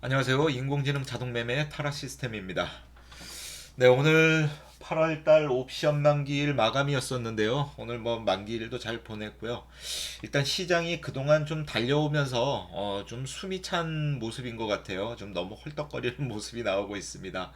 안녕하세요. 인공지능 자동매매 타라 시스템입니다. 네, 오늘 8월달 옵션 만기일 마감이었었는데요. 오늘 뭐 만기일도 잘 보냈고요. 일단 시장이 그동안 좀 달려오면서 어, 좀 숨이 찬 모습인 것 같아요. 좀 너무 헐떡거리는 모습이 나오고 있습니다.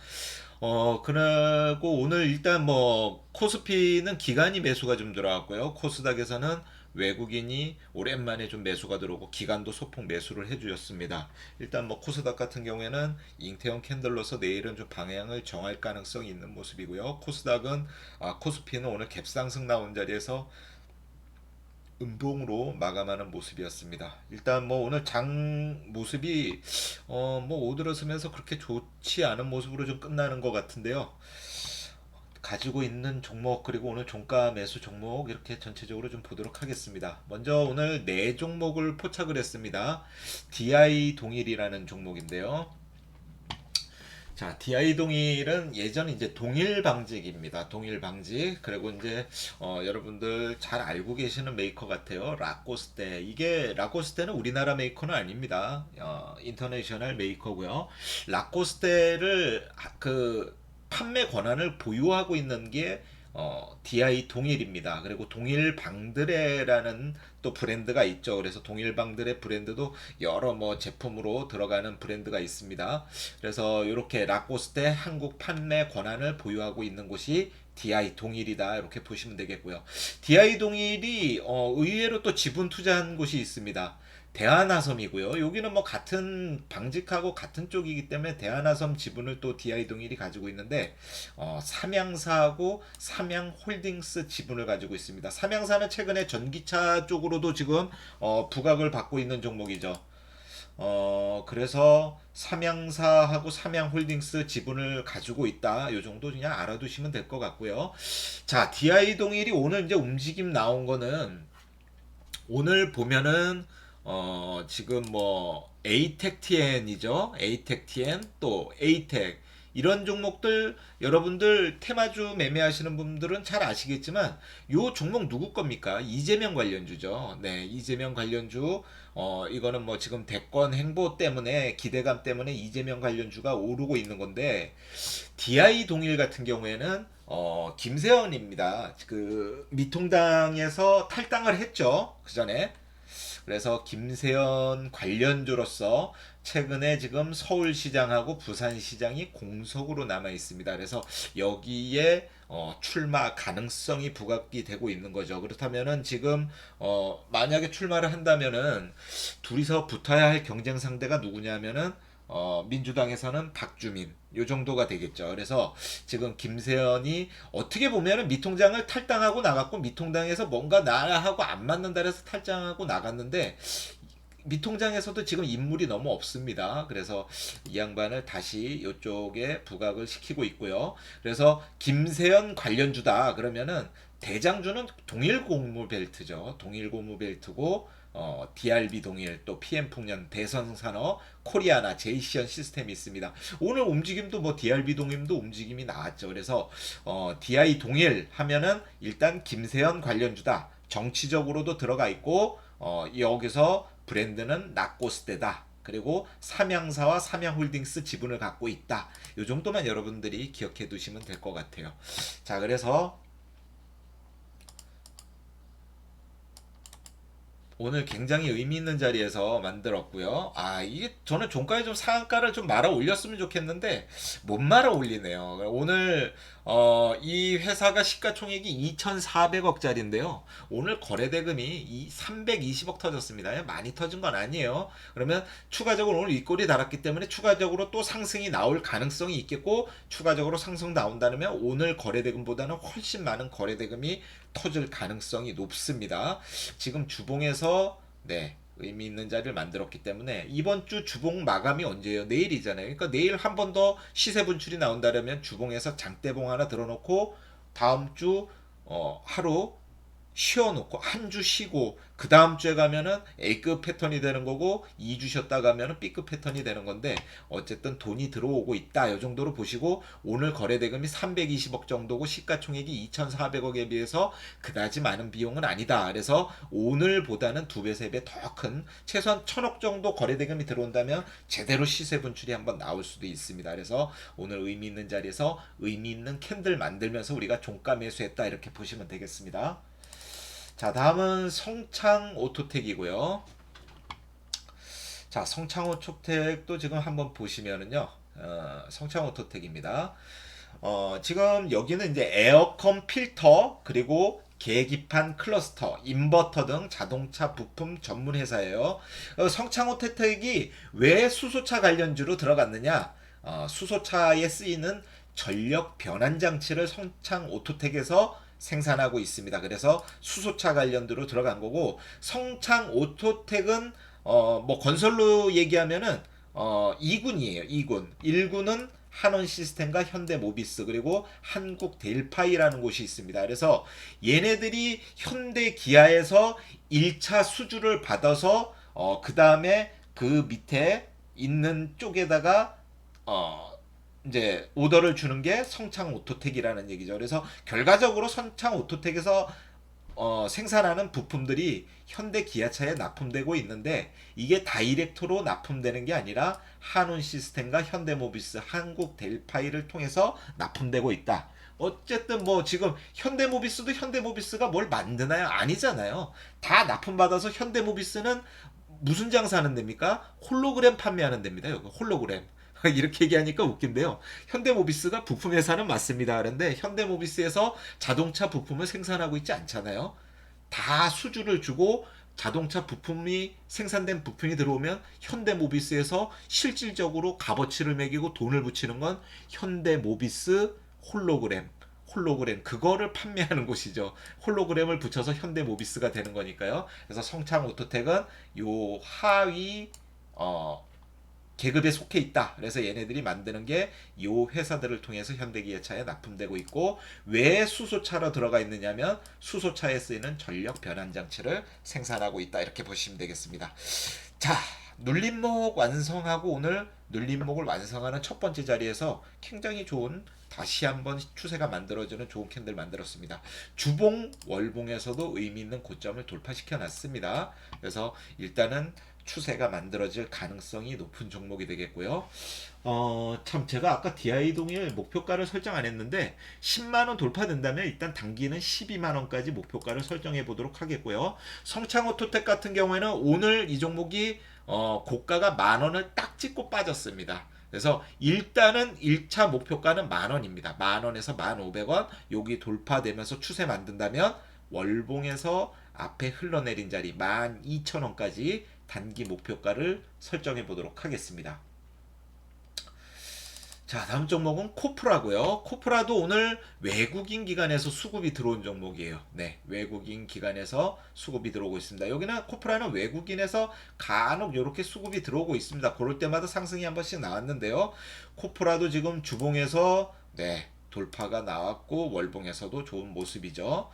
어, 그리고 오늘 일단 뭐 코스피는 기간이 매수가 좀 들어왔고요. 코스닥에서는 외국인이 오랜만에 좀 매수가 들어오고 기관도 소폭 매수를 해주셨습니다. 일단 뭐 코스닥 같은 경우에는 잉태형 캔들로서 내일은 좀 방향을 정할 가능성이 있는 모습이고요. 코스닥은 아, 코스피는 오늘 갭상승 나온 자리에서 음봉으로 마감하는 모습이었습니다. 일단 뭐 오늘 장 모습이 어뭐 오들어서면서 그렇게 좋지 않은 모습으로 좀 끝나는 것 같은데요. 가지고 있는 종목 그리고 오늘 종가 매수 종목 이렇게 전체적으로 좀 보도록 하겠습니다. 먼저 오늘 네 종목을 포착을 했습니다. DI 동일이라는 종목인데요. 자, DI 동일은 예전 이제 동일 방직입니다. 동일 방직. 그리고 이제 어, 여러분들 잘 알고 계시는 메이커 같아요. 라코스테. 이게 라코스테는 우리나라 메이커는 아닙니다. 어, 인터내셔널 메이커고요. 라코스테를 하- 그 판매 권한을 보유하고 있는 게 어, DI 동일입니다. 그리고 동일 방드레라는 또 브랜드가 있죠. 그래서 동일 방드레 브랜드도 여러 뭐 제품으로 들어가는 브랜드가 있습니다. 그래서 이렇게 라코스테 한국 판매 권한을 보유하고 있는 곳이 DI 동일이다 이렇게 보시면 되겠고요. DI 동일이 어, 의외로 또 지분 투자한 곳이 있습니다. 대한화섬이고요. 여기는 뭐 같은 방직하고 같은 쪽이기 때문에 대한화섬 지분을 또 DI 동일이 가지고 있는데 어, 삼양사하고 삼양홀딩스 지분을 가지고 있습니다. 삼양사는 최근에 전기차 쪽으로도 지금 어, 부각을 받고 있는 종목이죠. 어, 그래서 삼양사하고 삼양홀딩스 지분을 가지고 있다. 이 정도 그냥 알아두시면 될 것 같고요. 자, DI 동일이 오늘 이제 움직임 나온 거는 오늘 보면은 어, 지금 뭐 에이텍 TN이죠. 에이텍 TN 또 에이텍 이런 종목들 여러분들 테마주 매매하시는 분들은 잘 아시겠지만 요 종목 누구 겁니까? 이재명 관련주죠. 네, 이재명 관련주 어 이거는 뭐 지금 대권 행보 때문에 기대감 때문에 이재명 관련주가 오르고 있는 건데 DI 동일 같은 경우에는 어 김세현입니다. 그 미통당에서 탈당을 했죠. 그 전에 그래서 김세연 관련주로서 최근에 지금 서울시장하고 부산시장이 공석으로 남아 있습니다. 그래서 여기에 어, 출마 가능성이 부각이 되고 있는 거죠. 그렇다면은 지금 어, 만약에 출마를 한다면은 둘이서 붙어야 할 경쟁 상대가 누구냐면은 어, 민주당에서는 박주민 요 정도가 되겠죠. 그래서 지금 김세연이 어떻게 보면은 미통장을 탈당하고 나갔고 미통당에서 뭔가 나하고 안 맞는다 해서 탈당하고 나갔는데 미통장에서도 지금 인물이 너무 없습니다. 그래서 이 양반을 다시 이쪽에 부각을 시키고 있고요. 그래서 김세연 관련주다 그러면은 대장주는 동일 고무 벨트죠. 동일 고무 벨트고 어, DRB 동일 또 PM 풍년 대선 산업 코리아나 제이시언 시스템이 있습니다. 오늘 움직임도 뭐 DRB 동일도 움직임이 나왔죠. 그래서 어, DI 동일 하면은 일단 김세연 관련주다. 정치적으로도 들어가 있고 어, 여기서 브랜드는 낙고스테다. 그리고 삼양사와 삼양홀딩스 지분을 갖고 있다. 이 정도만 여러분들이 기억해 두시면 될 것 같아요. 자, 그래서 오늘 굉장히 의미 있는 자리에서 만들었고요. 아, 이게 저는 종가에 좀 상한가를 좀 말아 올렸으면 좋겠는데 못 말아 올리네요. 오늘 어, 이 회사가 시가총액이 2,400억짜리인데요. 오늘 거래대금이 이 320억 터졌습니다. 많이 터진 건 아니에요. 그러면 추가적으로 오늘 윗골이 달았기 때문에 추가적으로 또 상승이 나올 가능성이 있겠고 추가적으로 상승 나온다면 오늘 거래대금보다는 훨씬 많은 거래대금이 터질 가능성이 높습니다. 지금 주봉에서 네 의미 있는 자리를 만들었기 때문에 이번 주 주봉 마감이 언제예요? 내일이잖아요. 그러니까 내일 한 번 더 시세 분출이 나온다면 주봉에서 장대봉 하나 들어놓고 다음 주 어, 하루 쉬어놓고 한 주 쉬고 그 다음 주에 가면은 A급 패턴이 되는 거고 2주 쉬었다 가면은 B급 패턴이 되는 건데 어쨌든 돈이 들어오고 있다 이 정도로 보시고 오늘 거래 대금이 320억 정도고 시가총액이 2,400억에 비해서 그다지 많은 비용은 아니다. 그래서 오늘보다는 두 배, 세 배 더 큰 최소한 천억 정도 거래 대금이 들어온다면 제대로 시세 분출이 한번 나올 수도 있습니다. 그래서 오늘 의미 있는 자리에서 의미 있는 캔들 만들면서 우리가 종가 매수했다 이렇게 보시면 되겠습니다. 자, 다음은 성창 오토텍이고요. 자, 성창 오토텍도 지금 한번 보시면은요. 어, 성창 오토텍입니다. 어, 지금 여기는 이제 에어컨 필터 그리고 계기판 클러스터, 인버터 등 자동차 부품 전문 회사예요. 어, 성창 오토텍이 왜 수소차 관련주로 들어갔느냐? 어, 수소차에 쓰이는 전력 변환 장치를 성창 오토텍에서 생산하고 있습니다. 그래서 수소차 관련주로 들어간 거고 성창 오토텍은 어 뭐 건설로 얘기하면은 어 2군이에요. 2군. 1군은 한원 시스템과 현대 모비스 그리고 한국 델파이라는 곳이 있습니다. 그래서 얘네들이 현대 기아에서 1차 수주를 받아서 어 그다음에 그 밑에 있는 쪽에다가 어 이제 오더를 주는 게 성창 오토텍이라는 얘기죠. 그래서 결과적으로 성창 오토텍에서 어, 생산하는 부품들이 현대 기아차에 납품되고 있는데 이게 다이렉트로 납품되는 게 아니라 한운 시스템과 현대모비스, 한국 델파이를 통해서 납품되고 있다. 어쨌든 뭐 지금 현대모비스도 현대모비스가 뭘 만드나요? 아니잖아요. 다 납품받아서 현대모비스는 무슨 장사하는 데입니까? 홀로그램 판매하는 데입니다. 여기 홀로그램. 이렇게 얘기하니까 웃긴데요. 현대모비스가 부품 회사는 맞습니다. 그런데 현대모비스에서 자동차 부품을 생산하고 있지 않잖아요. 다 수주를 주고 자동차 부품이 생산된 부품이 들어오면 현대모비스에서 실질적으로 값어치를 매기고 돈을 붙이는 건 현대모비스 홀로그램 홀로그램 그거를 판매하는 곳이죠. 홀로그램을 붙여서 현대모비스가 되는 거니까요. 그래서 성창 오토텍은 요 하위 어 계급에 속해 있다. 그래서 얘네들이 만드는 게 이 회사들을 통해서 현대기아차에 납품되고 있고 왜 수소차로 들어가 있느냐면 수소차에 쓰이는 전력 변환 장치를 생산하고 있다. 이렇게 보시면 되겠습니다. 자, 눌림목 완성하고 오늘 눌림목을 완성하는 첫 번째 자리에서 굉장히 좋은 다시 한번 추세가 만들어지는 좋은 캔들 만들었습니다. 주봉, 월봉에서도 의미 있는 고점을 돌파시켜 놨습니다. 그래서 일단은 추세가 만들어질 가능성이 높은 종목이 되겠고요. 어, 참 제가 아까 DI 동일 목표가를 설정 안 했는데 10만 원 돌파된다면 일단 단기는 12만 원까지 목표가를 설정해 보도록 하겠고요. 성창오토텍 같은 경우에는 오늘 이 종목이 어, 고가가 만 원을 딱 찍고 빠졌습니다. 그래서 일단은 1차 목표가는 만 원입니다. 만 원에서 만 오백 원 여기 돌파되면서 추세 만든다면 월봉에서 앞에 흘러내린 자리 만 이천 원까지 단기 목표가를 설정해 보도록 하겠습니다. 자, 다음 종목은 코프라고요. 코프라도 오늘 외국인 기관에서 수급이 들어온 종목이에요. 네, 외국인 기관에서 수급이 들어오고 있습니다. 여기는 코프라는 외국인에서 간혹 이렇게 수급이 들어오고 있습니다. 그럴 때마다 상승이 한 번씩 나왔는데요. 코프라도 지금 주봉에서 네, 돌파가 나왔고 월봉에서도 좋은 모습이죠.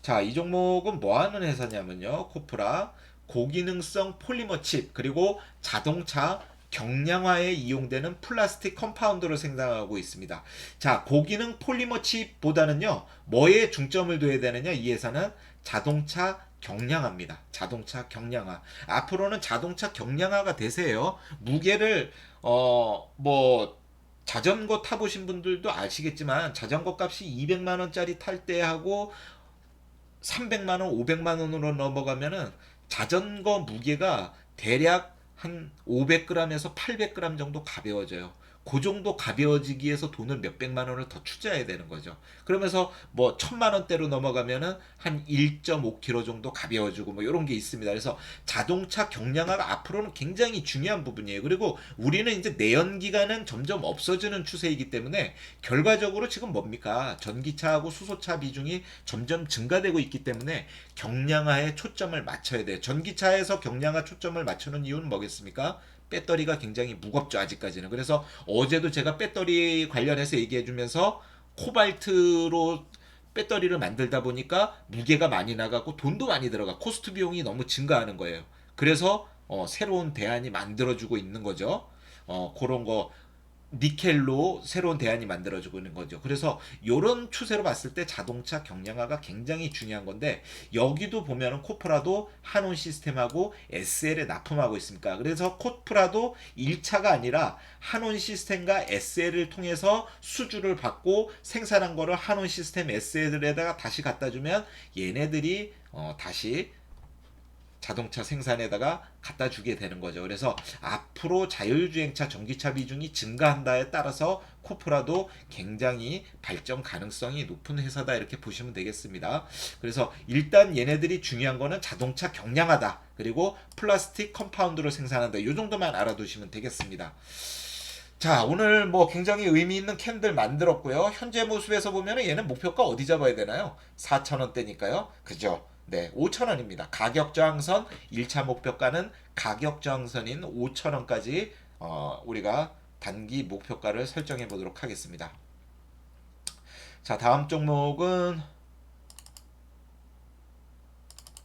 자, 이 종목은 뭐 하는 회사냐면요. 코프라 고기능성 폴리머 칩 그리고 자동차 경량화에 이용되는 플라스틱 컴파운드를 생산하고 있습니다. 자, 고기능 폴리머 칩보다는요, 뭐에 중점을 둬야 되느냐? 이 회사는 자동차 경량화입니다. 자동차 경량화. 앞으로는 자동차 경량화가 대세예요. 무게를 어 뭐 자전거 타보신 분들도 아시겠지만 자전거 값이 200만 원짜리 탈 때하고 300만 원, 500만 원으로 넘어가면은 자전거 무게가 대략 한 500g에서 800g 정도 가벼워져요. 그 정도 가벼워지기 위해서 돈을 몇백만 원을 더 투자해야 되는 거죠. 그러면서 뭐 천만 원대로 넘어가면은 한 1.5kg 정도 가벼워지고 뭐 이런 게 있습니다. 그래서 자동차 경량화가 앞으로는 굉장히 중요한 부분이에요. 그리고 우리는 이제 내연기관은 점점 없어지는 추세이기 때문에 결과적으로 지금 뭡니까? 전기차하고 수소차 비중이 점점 증가되고 있기 때문에 경량화에 초점을 맞춰야 돼요. 전기차에서 경량화 초점을 맞추는 이유는 뭐겠습니까? 배터리가 굉장히 무겁죠 아직까지는 그래서 어제도 제가 배터리 관련해서 얘기해 주면서 코발트로 배터리를 만들다 보니까 무게가 많이 나가고 돈도 많이 들어가 코스트 비용이 너무 증가하는 거예요. 그래서 어, 새로운 대안이 만들어주고 있는 거죠. 어, 그런 거 니켈로 새로운 대안이 만들어지고 있는 거죠. 그래서 이런 추세로 봤을 때 자동차 경량화가 굉장히 중요한 건데 여기도 보면은 코프라도 한온 시스템하고 SL에 납품하고 있습니까? 그래서 코프라도 1차가 아니라 한온 시스템과 SL을 통해서 수주를 받고 생산한 거를 한온 시스템 SL에다가 다시 갖다 주면 얘네들이 어, 다시 자동차 생산에다가 갖다 주게 되는 거죠. 그래서 앞으로 자율주행차 전기차 비중이 증가한다에 따라서 코프라도 굉장히 발전 가능성이 높은 회사다 이렇게 보시면 되겠습니다. 그래서 일단 얘네들이 중요한 거는 자동차 경량하다. 그리고 플라스틱 컴파운드를 생산한다. 이 정도만 알아두시면 되겠습니다. 자, 오늘 뭐 굉장히 의미 있는 캔들 만들었고요. 현재 모습에서 보면은 얘는 목표가 어디 잡아야 되나요? 4,000원대니까요. 그죠? 네, 5,000원입니다. 가격 저항선 1차 목표가는 가격 저항선인 5,000원까지 어, 우리가 단기 목표가를 설정해 보도록 하겠습니다. 자, 다음 종목은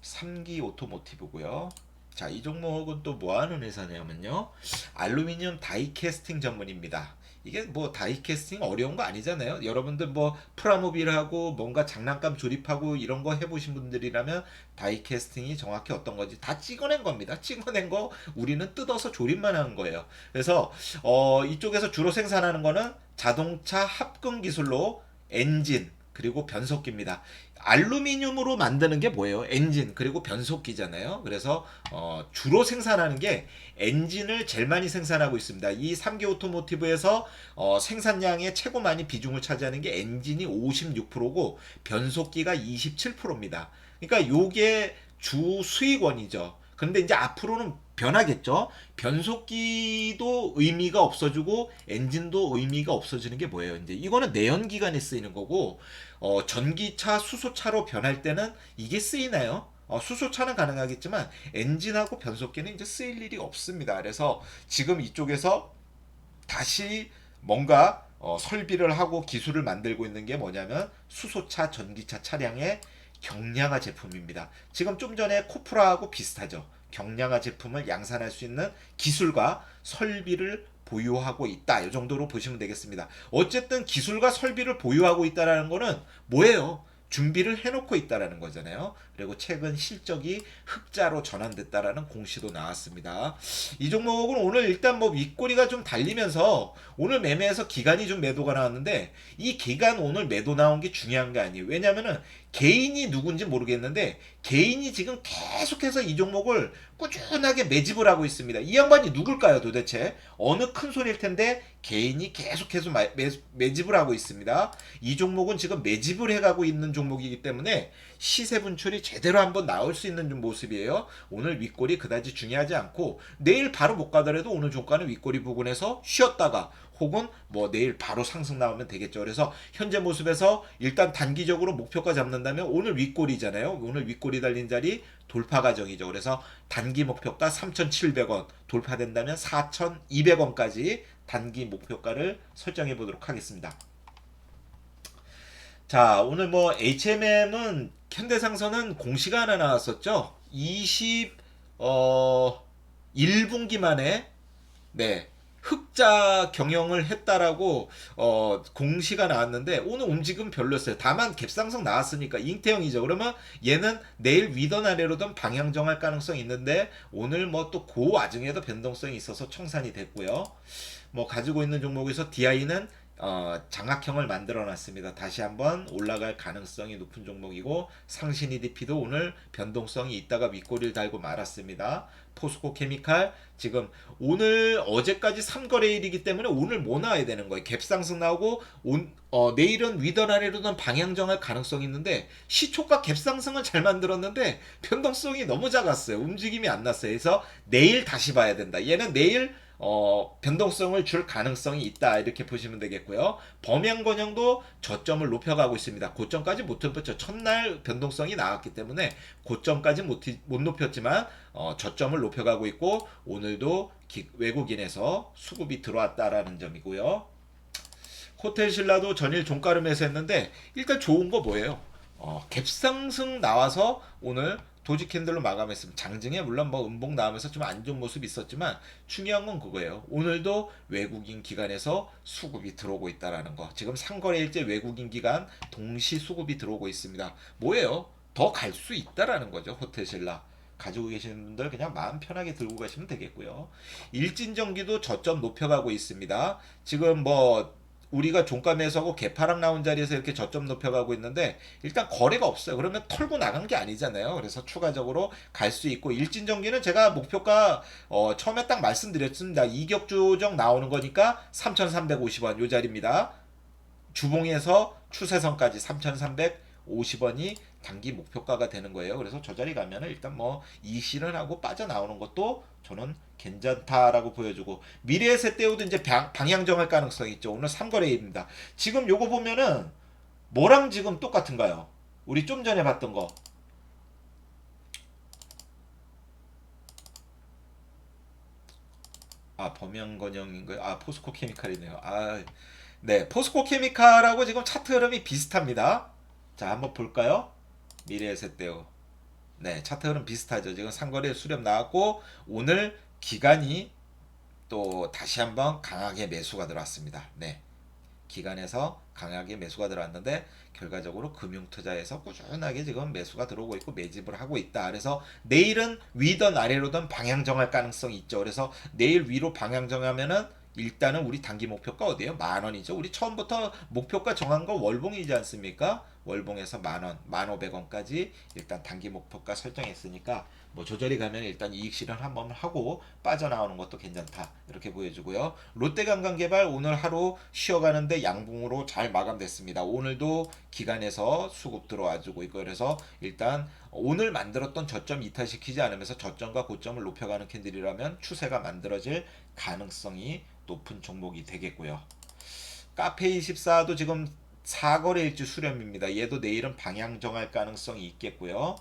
3기 오토모티브고요. 자, 이 종목은 또 뭐 하는 회사냐면요. 알루미늄 다이캐스팅 전문입니다. 이게 뭐 다이캐스팅 어려운 거 아니잖아요. 여러분들 뭐 프라모빌하고 뭔가 장난감 조립하고 이런 거 해보신 분들이라면 다이캐스팅이 정확히 어떤 건지 다 찍어낸 겁니다. 찍어낸 거 우리는 뜯어서 조립만 하는 거예요. 그래서 어, 이쪽에서 주로 생산하는 거는 자동차 합금 기술로 엔진 그리고 변속기입니다. 알루미늄으로 만드는 게 뭐예요? 엔진 그리고 변속기잖아요. 그래서 어, 주로 생산하는 게 엔진을 제일 많이 생산하고 있습니다. 이 3기 오토모티브에서 어, 생산량의 최고 많이 비중을 차지하는 게 엔진이 56%고 변속기가 27%입니다. 그러니까 요게 주 수익원이죠. 근데 이제 앞으로는 변하겠죠. 변속기도 의미가 없어지고 엔진도 의미가 없어지는 게 뭐예요? 이제 이거는 내연 기관에 쓰이는 거고 어, 전기차, 수소차로 변할 때는 이게 쓰이나요? 어, 수소차는 가능하겠지만 엔진하고 변속기는 이제 쓰일 일이 없습니다. 그래서 지금 이쪽에서 다시 뭔가 어, 설비를 하고 기술을 만들고 있는 게 뭐냐면 수소차, 전기차 차량의 경량화 제품입니다. 지금 좀 전에 코프라하고 비슷하죠. 경량화 제품을 양산할 수 있는 기술과 설비를 보유하고 있다. 이 정도로 보시면 되겠습니다. 어쨌든 기술과 설비를 보유하고 있다라는 거는 뭐예요? 준비를 해놓고 있다라는 거잖아요. 그리고 최근 실적이 흑자로 전환됐다라는 공시도 나왔습니다. 이 종목은 오늘 일단 뭐 윗꼬리가 좀 달리면서 오늘 매매에서 기간이 좀 매도가 나왔는데 이 기간 오늘 매도 나온 게 중요한 게 아니에요. 왜냐면은 개인이 누군지 모르겠는데 개인이 지금 계속해서 이 종목을 꾸준하게 매집을 하고 있습니다. 이 양반이 누굴까요 도대체? 어느 큰 손일 텐데 개인이 계속해서 마- 매, 매집을 하고 있습니다. 이 종목은 지금 매집을 해가고 있는 종목이기 때문에 시세 분출이 제대로 한번 나올 수 있는 좀 모습이에요. 오늘 윗골이 그다지 중요하지 않고 내일 바로 못 가더라도 오늘 종가는 윗골이 부근에서 쉬었다가 혹은 뭐 내일 바로 상승 나오면 되겠죠. 그래서 현재 모습에서 일단 단기적으로 목표가 잡는다면 오늘 윗골이잖아요. 오늘 윗골이 달린 자리 돌파 과정이죠. 그래서 단기 목표가 3,700원 돌파된다면 4,200원까지 단기 목표가를 설정해 보도록 하겠습니다. 자, 오늘 뭐 HMM은 현대상선은 공시가 하나 나왔었죠. 20 어 1분기 만에 네. 흑자 경영을 했다라고 어 공시가 나왔는데 오늘 움직임 별로였어요. 다만 갭상승 나왔으니까 잉태형이죠. 그러면 얘는 내일 위던 아래로든 방향 정할 가능성이 있는데 오늘 뭐 또 그 와중에도 변동성이 있어서 청산이 됐고요. 뭐 가지고 있는 종목에서 DI는 어, 장악형을 만들어 놨습니다. 다시 한번 올라갈 가능성이 높은 종목이고 상신 EDP도 오늘 변동성이 있다가 윗꼬리를 달고 말았습니다. 포스코 케미칼 지금 오늘 어제까지 3거래일이기 때문에 오늘 뭐 나와야 되는 거예요. 갭상승 나오고 온, 어, 내일은 위던 아래로든 방향 정할 가능성이 있는데 시초가 갭상승은 잘 만들었는데 변동성이 너무 작았어요. 움직임이 안 났어요. 그래서 내일 다시 봐야 된다. 얘는 내일 어, 변동성을 줄 가능성이 있다 이렇게 보시면 되겠고요. 범양 권형도 저점을 높여가고 있습니다. 고점까지 못 높였죠. 첫날 변동성이 나왔기 때문에 고점까지 못, 못 높였지만 어, 저점을 높여가고 있고 오늘도 기- 외국인에서 수급이 들어왔다라는 점이고요. 호텔 신라도 전일 종가 매수 했는데 일단 좋은 거 뭐예요? 어, 갭상승 나와서 오늘 도지 캔들로 마감했습니다. 장중에 물론 뭐 음봉 나오면서 좀 안 좋은 모습이 있었지만 중요한 건 그거예요. 오늘도 외국인 기관에서 수급이 들어오고 있다라는 거. 지금 상거래일제 외국인 기관 동시 수급이 들어오고 있습니다. 뭐예요? 더 갈 수 있다라는 거죠. 호텔 신라. 가지고 계시는 분들 그냥 마음 편하게 들고 가시면 되겠고요. 일진전기도 저점 높여가고 있습니다. 지금 뭐 우리가 종가 매수하고 개파락 나온 자리에서 이렇게 저점 높여가고 있는데 일단 거래가 없어요. 그러면 털고 나간 게 아니잖아요. 그래서 추가적으로 갈 수 있고 일진전기는 제가 목표가 어, 처음에 딱 말씀드렸습니다. 이격 조정 나오는 거니까 3,350원 요 자리입니다. 주봉에서 추세선까지 3,350원이 단기 목표가가 되는 거예요. 그래서 저 자리 가면은 일단 뭐 이실은 하고 빠져나오는 것도 저는 괜찮다라고 보여주고 미래의 세대우도 이제 방, 방향 정할 가능성이 있죠. 오늘 3거래입니다. 지금 요거 보면은 뭐랑 지금 똑같은가요? 우리 좀 전에 봤던 거. 아 범영건영인가요? 아 포스코 케미칼이네요. 아 네, 포스코 케미칼하고 지금 차트 흐름이 비슷합니다. 자, 한번 볼까요? 미래의 셋대요. 네, 차트 흐름 비슷하죠. 지금 상거래 수렴 나왔고 오늘 기간이 또 다시 한번 강하게 매수가 들어왔습니다. 네. 기간에서 강하게 매수가 들어왔는데 결과적으로 금융 투자에서 꾸준하게 지금 매수가 들어오고 있고 매집을 하고 있다. 그래서 내일은 위든 아래로든 방향 정할 가능성이 있죠. 그래서 내일 위로 방향 정하면은 일단은 우리 단기 목표가 어디예요? 만 원이죠. 우리 처음부터 목표가 정한 거 월봉이지 않습니까? 월봉에서 만 원, 만 오백 원까지 일단 단기 목표가 설정했으니까 뭐 조절이 가면 일단 이익 실현 한번 하고 빠져나오는 것도 괜찮다 이렇게 보여주고요. 롯데관광개발 오늘 하루 쉬어가는데 양봉으로 잘 마감됐습니다. 오늘도 기간에서 수급 들어와주고 있고 그래서 일단 오늘 만들었던 저점 이탈시키지 않으면서 저점과 고점을 높여가는 캔들이라면 추세가 만들어질 가능성이 높은 종목이 되겠고요. 카페24도 지금 4거래일주 수렴입니다. 얘도 내일은 방향 정할 가능성이 있겠고요.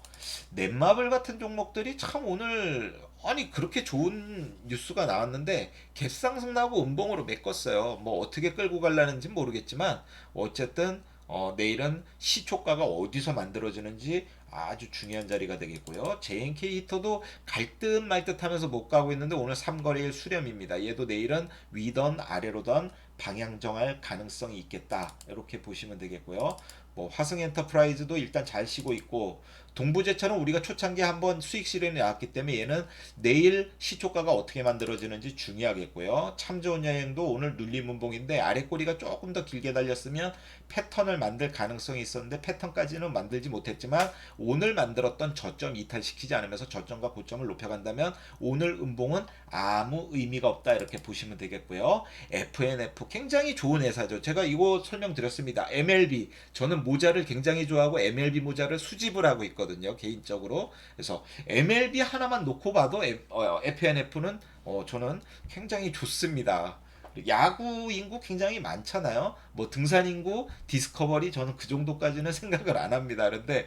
넷마블 같은 종목들이 참 오늘 아니 그렇게 좋은 뉴스가 나왔는데 갭상승 나고 음봉으로 메꿨어요. 뭐 어떻게 끌고 갈라는지 모르겠지만 어쨌든 어, 내일은 시초가가 어디서 만들어지는지 아주 중요한 자리가 되겠고요. JNK 히터도 갈 듯 말 듯 하면서 못 가고 있는데 오늘 3거래일 수렴입니다. 얘도 내일은 위던 아래로던 방향 정할 가능성이 있겠다. 이렇게 보시면 되겠고요. 뭐 화승 엔터프라이즈도 일단 잘 쉬고 있고 동부제철은 우리가 초창기 한번 수익 실현이 나왔기 때문에 얘는 내일 시초가가 어떻게 만들어지는지 중요하겠고요. 참 좋은 여행도 오늘 눌림 문봉인데 아래 꼬리가 조금 더 길게 달렸으면 패턴을 만들 가능성이 있었는데 패턴까지는 만들지 못했지만 오늘 만들었던 저점 이탈시키지 않으면서 저점과 고점을 높여간다면 오늘 음봉은 아무 의미가 없다 이렇게 보시면 되겠고요. FNF 굉장히 좋은 회사죠. 제가 이거 설명드렸습니다. MLB 저는 모자를 굉장히 좋아하고 MLB 모자를 수집을 하고 있거든요. 개인적으로. 그래서 MLB 하나만 놓고 봐도 FNF는 어, 저는 굉장히 좋습니다. 야구 인구 굉장히 많잖아요. 뭐 등산 인구, 디스커버리 저는 그 정도까지는 생각을 안 합니다. 그런데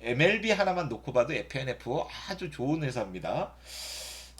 MLB 하나만 놓고 봐도 FNF 아주 좋은 회사입니다.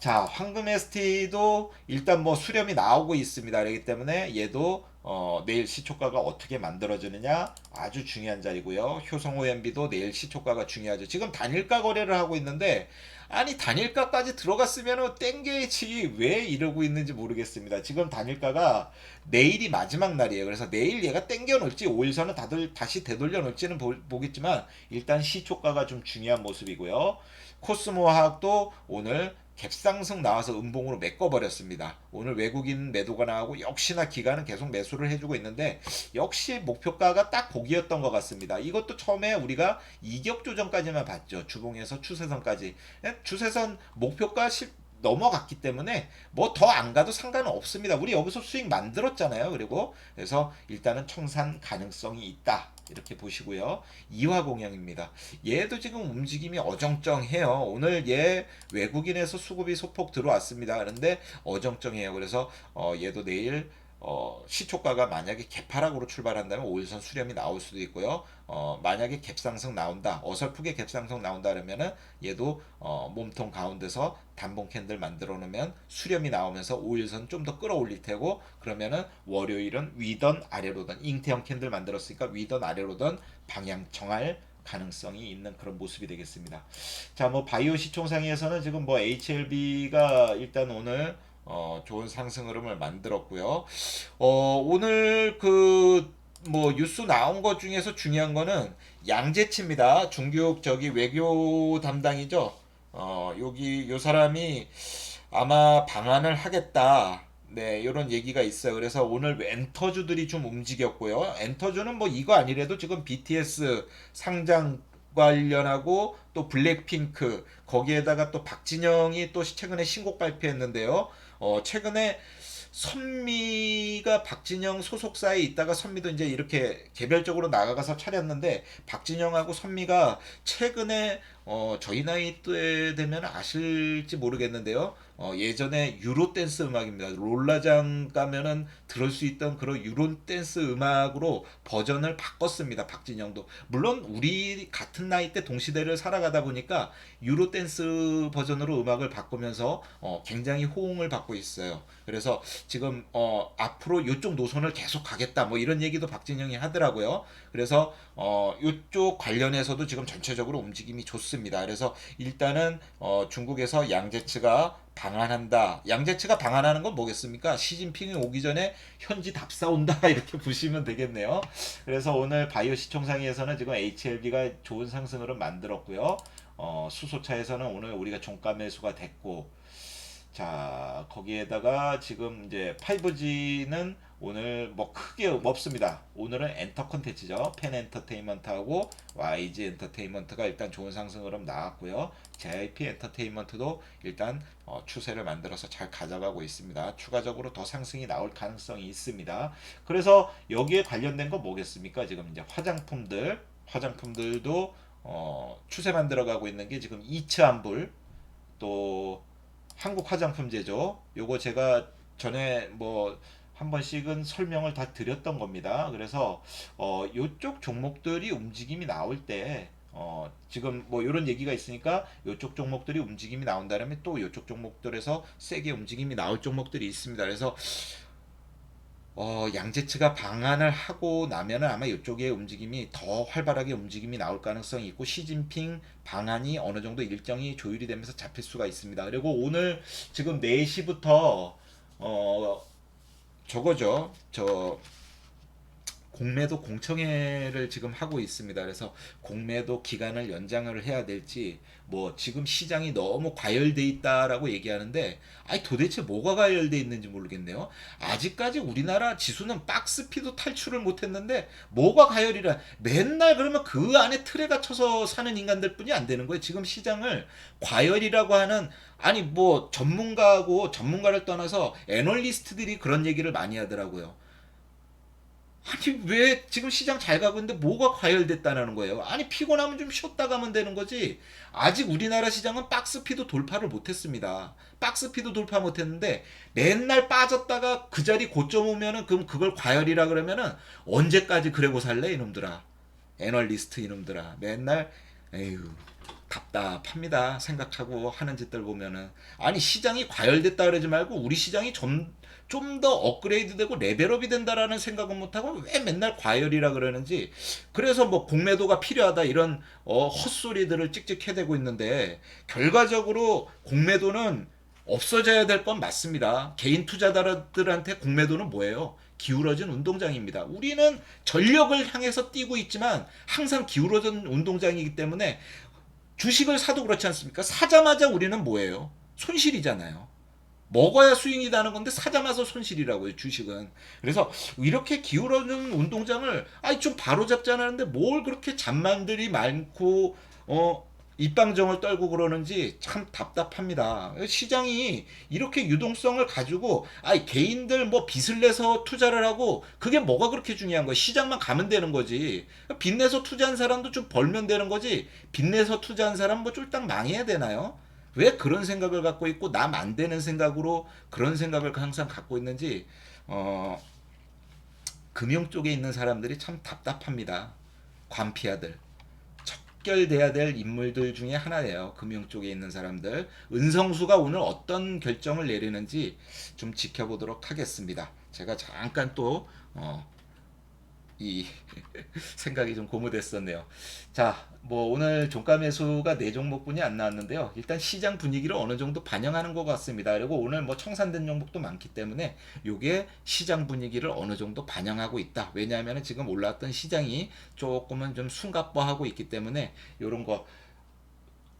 자, 황금 ST도 일단 뭐 수렴이 나오고 있습니다. 그렇기 때문에 얘도 어, 내일 시초가가 어떻게 만들어지느냐 아주 중요한 자리고요. 효성OMB도 내일 시초가가 중요하죠. 지금 단일가 거래를 하고 있는데 아니 단일가까지 들어갔으면 땡겨야지 왜 이러고 있는지 모르겠습니다. 지금 단일가가 내일이 마지막 날이에요. 그래서 내일 얘가 땡겨 놓을지 5일선은 다들 다시 되돌려 놓을지는 보, 보겠지만 일단 시초가가 좀 중요한 모습이고요. 코스모 화학도 오늘 갭상승 나와서 음봉으로 메꿔버렸습니다. 오늘 외국인 매도가 나오고 역시나 기간은 계속 매수를 해주고 있는데 역시 목표가가 딱 거기였던 것 같습니다. 이것도 처음에 우리가 이격 조정까지만 봤죠. 주봉에서 추세선까지. 추세선 목표가 실, 넘어갔기 때문에 뭐 더 안 가도 상관은 없습니다. 우리 여기서 수익 만들었잖아요. 그리고 그래서 일단은 청산 가능성이 있다. 이렇게 보시고요. 이화공영입니다. 얘도 지금 움직임이 어정쩡해요. 오늘 얘 외국인에서 수급이 소폭 들어왔습니다. 그런데 어정쩡해요. 그래서 어 얘도 내일 어, 시초가가 만약에 개파락으로 출발한다면 5일선 수렴이 나올 수도 있고요. 어, 만약에 갭상승 나온다, 어설프게 갭상승 나온다 그러면은 얘도 어, 몸통 가운데서 단봉 캔들 만들어 놓으면 수렴이 나오면서 5일선 좀 더 끌어올릴 테고 그러면은 월요일은 위던 아래로던 잉태형 캔들 만들었으니까 위던 아래로던 방향 정할 가능성이 있는 그런 모습이 되겠습니다. 자, 뭐 바이오 시총상에서는 지금 뭐 HLB가 일단 오늘 어, 좋은 상승 흐름을 만들었고요. 어, 오늘 그 뭐 뉴스 나온 것 중에서 중요한 거는 양재치입니다. 중국 저기 외교 담당이죠. 어, 여기 요 사람이 아마 방한을 하겠다. 네, 이런 얘기가 있어요. 그래서 오늘 엔터주들이 좀 움직였고요. 엔터주는 뭐 이거 아니래도 지금 BTS 상장 관련하고 또 블랙핑크 거기에다가 또 박진영이 또 최근에 신곡 발표했는데요. 어, 최근에 선미가 박진영 소속사에 있다가 선미도 이제 이렇게 개별적으로 나가서 차렸는데 박진영하고 선미가 최근에 어, 저희 나이 때 되면 아실지 모르겠는데요. 어, 예전에 유로 댄스 음악입니다. 롤라장 가면은 들을 수 있던 그런 유로 댄스 음악으로 버전을 바꿨습니다. 박진영도. 물론 우리 같은 나이 때 동시대를 살아가다 보니까 유로 댄스 버전으로 음악을 바꾸면서 어, 굉장히 호응을 받고 있어요. 그래서 지금 어, 앞으로 이쪽 노선을 계속 가겠다 뭐 이런 얘기도 박진영이 하더라고요. 그래서 어, 이쪽 관련해서도 지금 전체적으로 움직임이 좋습니다. 그래서 일단은 어, 중국에서 양재츠가 방한한다. 양재츠가 방한하는 건 뭐겠습니까? 시진핑이 오기 전에 현지 답사 온다 이렇게 보시면 되겠네요. 그래서 오늘 바이오 시총상에서는 지금 HLB가 좋은 상승을 만들었고요. 어, 수소차에서는 오늘 우리가 종가 매수가 됐고 자, 거기에다가 지금 이제 5G는 오늘 뭐 크게 없습니다. 오늘은 엔터 컨텐츠죠. 펜 엔터테인먼트하고 YG 엔터테인먼트가 일단 좋은 상승 흐름 나왔고요. JYP 엔터테인먼트도 일단 어, 추세를 만들어서 잘 가져가고 있습니다. 추가적으로 더 상승이 나올 가능성이 있습니다. 그래서 여기에 관련된 거 뭐겠습니까? 지금 이제 화장품들, 화장품들도 어, 추세 만들어가고 있는 게 지금 이츠안불 또 한국 화장품 제조 요거 제가 전에 뭐 한 번씩은 설명을 다 드렸던 겁니다. 그래서 어 요쪽 종목들이 움직임이 나올 때 어, 지금 뭐 이런 얘기가 있으니까 요쪽 종목들이 움직임이 나온다면 또 요쪽 종목들에서 세게 움직임이 나올 종목들이 있습니다. 그래서 어, 양재츠가 방한을 하고 나면은 아마 이쪽의 움직임이 더 활발하게 움직임이 나올 가능성이 있고 시진핑 방한이 어느 정도 일정이 조율이 되면서 잡힐 수가 있습니다. 그리고 오늘 지금 4시부터 어 저거죠. 저 공매도 공청회를 지금 하고 있습니다. 그래서 공매도 기간을 연장을 해야 될지 뭐 지금 시장이 너무 과열돼 있다라고 얘기하는데 아니 도대체 뭐가 과열돼 있는지 모르겠네요. 아직까지 우리나라 지수는 박스피도 탈출을 못했는데 뭐가 과열이라 맨날 그러면 그 안에 틀에 갇혀서 사는 인간들 뿐이 안 되는 거예요. 지금 시장을 과열이라고 하는 아니 뭐 전문가하고 전문가를 떠나서 애널리스트들이 그런 얘기를 많이 하더라고요. 아니 왜 지금 시장 잘 가고 있는데 뭐가 과열됐다는 거예요? 아니 피곤하면 좀 쉬었다 가면 되는 거지. 아직 우리나라 시장은 박스피도 돌파를 못했습니다. 박스피도 돌파 못했는데 맨날 빠졌다가 그 자리 고점 오면은 그럼 그걸 과열이라 그러면은 언제까지 그래고 살래 이놈들아. 애널리스트 이놈들아. 맨날 에휴 답답합니다. 생각하고 하는 짓들 보면은 아니 시장이 과열됐다 그러지 말고 우리 시장이 좀 좀 더 업그레이드되고 레벨업이 된다라는 생각은 못하고 왜 맨날 과열이라 그러는지 그래서 뭐 공매도가 필요하다 이런 어, 헛소리들을 찍찍 해대고 있는데 결과적으로 공매도는 없어져야 될 건 맞습니다. 개인 투자자들한테 공매도는 뭐예요? 기울어진 운동장입니다. 우리는 전력을 향해서 뛰고 있지만 항상 기울어진 운동장이기 때문에 주식을 사도 그렇지 않습니까? 사자마자 우리는 뭐예요? 손실이잖아요. 먹어야 수익이 나는 건데 사자마자 손실이라고요 주식은 그래서 이렇게 기울어진 운동장을 아이 좀 바로잡자는데 뭘 그렇게 잔만들이 많고 어 입방정을 떨고 그러는지 참 답답합니다. 시장이 이렇게 유동성을 가지고 아이 개인들 뭐 빚을 내서 투자를 하고 그게 뭐가 그렇게 중요한 거야? 시장만 가면 되는 거지. 빚 내서 투자한 사람도 좀 벌면 되는 거지. 빚 내서 투자한 사람 뭐 쫄딱 망해야 되나요? 왜 그런 생각을 갖고 있고 남 안 되는 생각으로 그런 생각을 항상 갖고 있는지 어 금융 쪽에 있는 사람들이 참 답답합니다. 관피아들. 척결돼야 될 인물들 중에 하나예요. 금융 쪽에 있는 사람들. 은성수가 오늘 어떤 결정을 내리는지 좀 지켜보도록 하겠습니다. 제가 잠깐 또 어, 이 생각이 좀 고무됐었네요. 자, 뭐 오늘 종가 매수가 네 종목뿐이 안 나왔는데요. 일단 시장 분위기를 어느 정도 반영하는 것 같습니다. 그리고 오늘 뭐 청산된 종목도 많기 때문에 요게 시장 분위기를 어느 정도 반영하고 있다. 왜냐하면 지금 올라왔던 시장이 조금은 좀 숨가뻐하고 있기 때문에 요런 거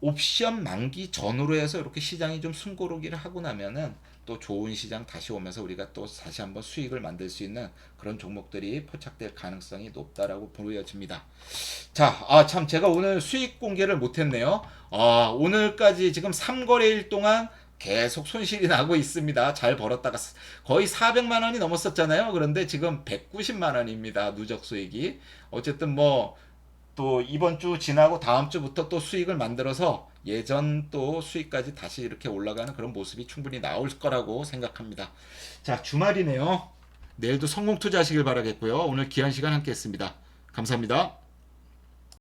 옵션 만기 전후로 해서 이렇게 시장이 좀 숨고르기를 하고 나면은 또 좋은 시장 다시 오면서 우리가 또 다시 한번 수익을 만들 수 있는 그런 종목들이 포착될 가능성이 높다라고 보여집니다. 자, 아, 참, 제가 오늘 수익 공개를 못했네요. 아, 오늘까지 지금 3거래일 동안 계속 손실이 나고 있습니다. 잘 벌었다가 스- 거의 400만 원이 넘었었잖아요. 그런데 지금 190만 원입니다. 누적 수익이. 어쨌든 뭐, 또 이번 주 지나고 다음 주부터 또 수익을 만들어서 예전 또 수익까지 다시 이렇게 올라가는 그런 모습이 충분히 나올 거라고 생각합니다. 자, 주말이네요. 내일도 성공 투자하시길 바라겠고요. 오늘 귀한 시간 함께 했습니다. 감사합니다.